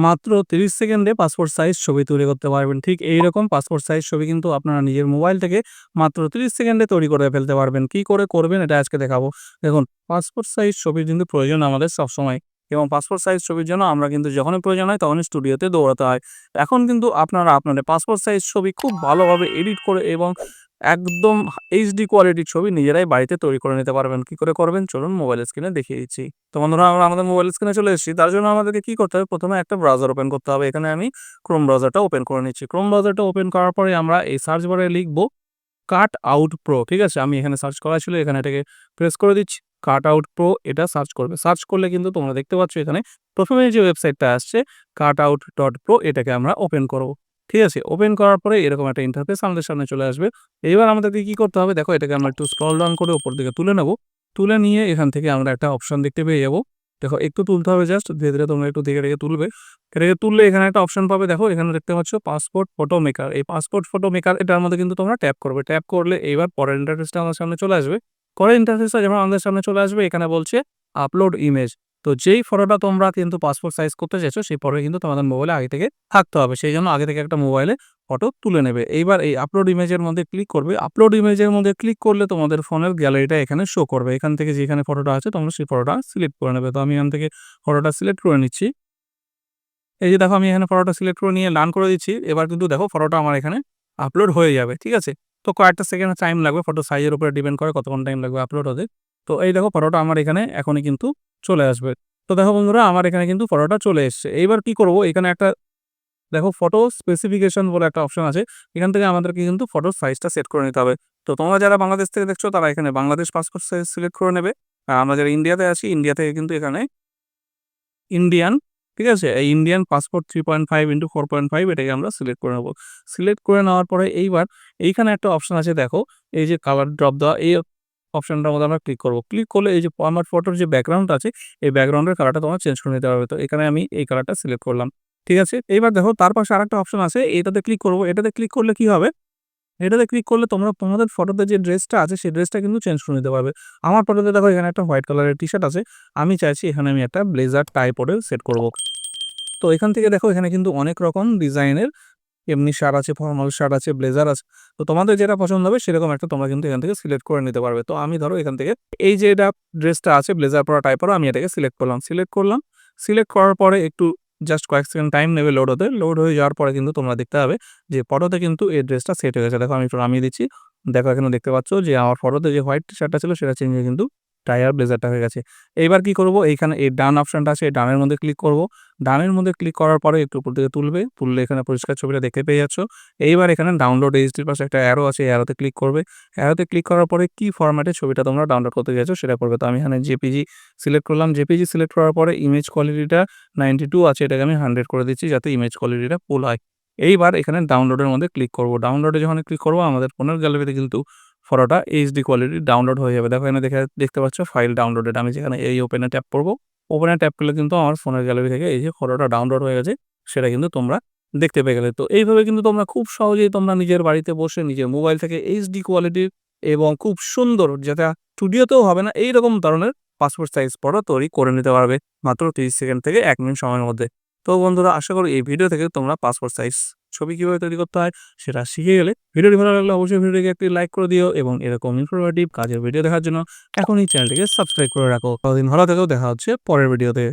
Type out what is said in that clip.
মাত্র 30 সেকেন্ডে passport size ছবি তৈরি করতে পারবেন। ঠিক এইরকম পাসপোর্ট সাইজ ছবি কিন্তু আপনারা নিজের মোবাইল থেকে মাত্র 30 সেকেন্ডে তৈরি করে ফেলতে পারবেন। কি করে করবেন এটা আজকে দেখাবো। দেখুন, পাসপোর্ট সাইজ ছবির কিন্তু প্রয়োজন আমাদের সবসময় এবং পাসপোর্ট সাইজ ছবির জন্য আমরা কিন্তু যখনই প্রয়োজন হয় তখনই স্টুডিওতে দৌড়াতে হয়। এখন কিন্তু আপনারা আপনাদের পাসপোর্ট সাইজ ছবি খুব ভালোভাবে এডিট করে এবং একদম এইচডি কোয়ালিটির ছবি নিজেরাই বাড়িতে তৈরি করে নিতে পারবেন। কি করে করবেন চলুন মোবাইল স্ক্রিনে দেখিয়ে দিচ্ছি। তো বন্ধুরা, আমরা আমাদের মোবাইল স্ক্রিনে চলে এসেছি। তার জন্য আমাদেরকে কি করতে হবে? প্রথমে একটা ব্রাউজার ওপেন করতে হবে। এখানে আমি ক্রোম ব্রাউজারটা ওপেন করে নিচ্ছি। ক্রোম ব্রাউজারটা ওপেন করার পরে আমরা এই সার্চ বারে লিখব কাট আউট প্রো। ঠিক আছে? আমি এখানে সার্চ করা ছিল। এখানে এটাকে প্রেস করে দিচ্ছি। কাট আউট প্রো এটা সার্চ করবে। সার্চ করলে কিন্তু তোমরা দেখতে পাচ্ছ এখানে প্রথমে যে ওয়েবসাইটটা আসছে কাট আউট ডট প্রো এটাকে আমরা ওপেন করব। ঠিক আছে? ওপেন করার পরে এরকম একটা ইন্টারফেস আমাদের সামনে চলে আসবে। এবার আমাদেরকে কি করতে হবে? দেখো এটাকে আমরা একটু স্ক্রল ডাউন করে ওপর দিকে তুলে নেব। তুলে নিয়ে এখান থেকে আমরা একটা অপশন দেখতে পেয়ে যাব দেখো একটু তুলতে হবে জাস্ট ধীরে, ধীরে তোমরা একটু দেখে, রেখে তুলবে। এটাকে তুললে এখানে একটা অপশন পাবে দেখো এখানে দেখতে পাচ্ছ পাসপোর্ট ফটো মেকার। এই পাসপোর্ট ফটো মেকার এটার মধ্যে কিন্তু তোমরা ট্যাপ করবে। ট্যাপ করলে এইবার পরের ইন্টারফেসটা আমাদের সামনে চলে আসবে। পরের ইন্টারফেসটা যখন আমাদের সামনে চলে আসবে এখানে বলছে আপলোড ইমেজ। তো যেই ফটোটা তোমরা কিন্তু পাসপোর্ট সাইজ করতে চাইছো, সেই ফটো কিন্তু তোমাদের মোবাইলে আগে থেকে থাকতে হবে। সেই জন্য আগে থেকে একটা মোবাইলে ফটো তুলে নেবে। এইবার এই আপলোড ইমেজের মধ্যে ক্লিক করবে। আপলোড ইমেজের মধ্যে ক্লিক করলে তোমাদের ফোনের গ্যালারিটা এখানে শো করবে। এখান থেকে যেখানে ফটোটা আছে, তোমরা সেই ফটোটা সিলেক্ট করে নেবে। তো আমি এখান থেকে ফটোটা সিলেক্ট করে নিচ্ছি। এই যে দেখো, আমি এখানে ফটোটা সিলেক্ট করে নিয়ে ডান করে দিচ্ছি। এবার কিন্তু দেখো ফটোটা আমার এখানে আপলোড হয়ে যাবে। ঠিক আছে? তো কয়েকটা সেকেন্ড টাইম লাগবে। ফটো সাইজের উপরে ডিপেন্ড করে কতক্ষণ টাইম লাগবে আপলোড হতে। তো এই দেখো ফটোটা আমার এখানে এখনই কিন্তু চলে আসবে। তো দেখো বন্ধুরা, আমার এখানে কিন্তু ফটোটা চলে এসছে। এইবার কি করব? এখানে একটা দেখো ফটো স্পেসিফিকেশন বলে একটা অপশন আছে। এখান থেকে আমাদেরকে কিন্তু ফটোর সাইজটা সেট করে নিতে হবে। তো তোমরা যারা বাংলাদেশ থেকে দেখছ, তারা এখানে বাংলাদেশ পাসপোর্ট সাইজ সিলেক্ট করে নেবে। আর আমরা যারা ইন্ডিয়াতে আছি, ইন্ডিয়া থেকে কিন্তু এখানে ইন্ডিয়ান ঠিক আছে? এই ইন্ডিয়ান পাসপোর্ট 3.5 ইন্টু 4.5 এটাকে আমরা সিলেক্ট করে নেব সিলেক্ট করে নেওয়ার পরে এইবার এইখানে একটা অপশন আছে দেখো, এই যে কালার ড্রপ দেওয়া, এই অপশনটার মধ্যে আমরা ক্লিক করব। ক্লিক করলে এই যে আমার ফটোর যে ব্যাকগ্রাউন্ড আছে, এই ব্যাকগ্রাউন্ডের কালারটা তোমার চেঞ্জ করে নিতে পারবে। তো এখানে আমি এই কালারটা সিলেক্ট করলাম। ঠিক আছে? এইবার দেখো, তার পাশে আরেকটা অপশন আছে, এটাতে ক্লিক করব। এটাতে ক্লিক করলে কি হবে? এটাতে ক্লিক করলে তোমরা, তোমাদের ফটোতে যে ড্রেসটা আছে, সেই ড্রেসটা কিন্তু চেঞ্জ করে নিতে পারবে। আমার ফটোতে দেখো, এখানে একটা হোয়াইট কালারের টি-শার্ট আছে। আমি চাইছি এখানে আমি একটা ব্লেজার টাই পরে সেট করব। তো এখান থেকে দেখো, এখানে কিন্তু অনেক রকম ডিজাইনের এমনি শার্ট আছে, ফর্মাল শার্ট আছে, ব্লেজার আছে। তো তোমাদের যেটা পছন্দ হবে সেরকম একটা তোমরা কিন্তু এখান থেকে সিলেক্ট করে নিতে পারবে। তো আমি ধরো এখান থেকে এই যে এটা ড্রেসটা আছে ব্লেজার পরা টাই পরা আমি এটাকে সিলেক্ট করলাম। সিলেক্ট করলাম। সিলেক্ট করার পরে একটু জাস্ট কয়েক সেকেন্ড টাইম নেবে লোড হতে। লোড হয়ে যাওয়ার পরে কিন্তু তোমরা দেখতে পাবে যে ফটোতে কিন্তু এই ড্রেসটা সেট হয়ে গেছে। দেখো আমি একটু নামিয়ে দিচ্ছি। দেখো এখানে দেখতে পাচ্ছ যে আমার ফটোতে যে হোয়াইট টি-শার্টটা ছিল সেটা চেঞ্জ হয়ে কিন্তু টাই আর ব্লেজারটা হয়ে গেছে। এইবার কি করব? এইখানে এই ডান অপশনটা আছে, এই ডানের মধ্যে ক্লিক করব। ডানের মধ্যে ক্লিক করার পরে একটু উপর দিকে তুলবে। তুললে এখানে পরিষ্কার ছবিটা দেখতে পেয়ে যাচ্ছ। এইবার এখানে ডাউনলোড এইচডির পাশে একটা অ্যারো আছে অ্যারোতে ক্লিক করবে। অ্যারোতে ক্লিক করার পরে কি ফরম্যাটে ছবিটা তোমরা ডাউনলোড করতে চাইছো সেটা করবে। তো আমি এখানে জেপিজি সিলেক্ট করলাম। জেপিজি সিলেক্ট করার পরে ইমেজ কোয়ালিটিটা 92 আছে, এটাকে আমি 100 করে দিচ্ছি যাতে ইমেজ কোয়ালিটিটা ফুল হয়। এইবার এখানে ডাউনলোডের মধ্যে ক্লিক করব। ডাউনলোডে যখন ক্লিক করব, আমাদের ফোনের গ্যালারিতে কিন্তু ফটোটা এইচডি কোয়ালিটি ডাউনলোড হয়ে যাবে। দেখো এখানে দেখে, দেখতে পাচ্ছ ফাইল ডাউনলোডেড। আমি যেখানে এই ওপেনে ট্যাপ করব। ওপেনে ট্যাপ করলে কিন্তু আমার ফোনের গ্যালারি থেকে এই যে ফটোটা ডাউনলোড হয়ে গেছে, সেটা কিন্তু তোমরা দেখতে পেয়ে গেলে। তো এইভাবে কিন্তু তোমরা খুব সহজেই তোমরা নিজের বাড়িতে বসে নিজের মোবাইল থেকে এইচডি কোয়ালিটির এবং খুব সুন্দর যেটা স্টুডিওতেও হবে না, এইরকম ধরনের পাসপোর্ট সাইজ ফটো তৈরি করে নিতে পারবে মাত্র 30 সেকেন্ড থেকে এক মিনিট সময়ের মধ্যে। তো বন্ধুরা, আশা করি এই ভিডিও থেকে তোমরা পাসপোর্ট সাইজ ছবি কীভাবে তৈরি করতে হয় সেটা শিখে গেলে। ভিডিওটি ভালো লাগলে অবশ্যই ভিডিওটিকে একটি লাইক করে দিও এবং এরকম ইনফরমেটিভ কাজের ভিডিও দেখার জন্য এখনই চ্যানেলটিকে সাবস্ক্রাইব করে রাখো। ততদিন ভালো থেকেও দেখা হচ্ছে পরের ভিডিওতে।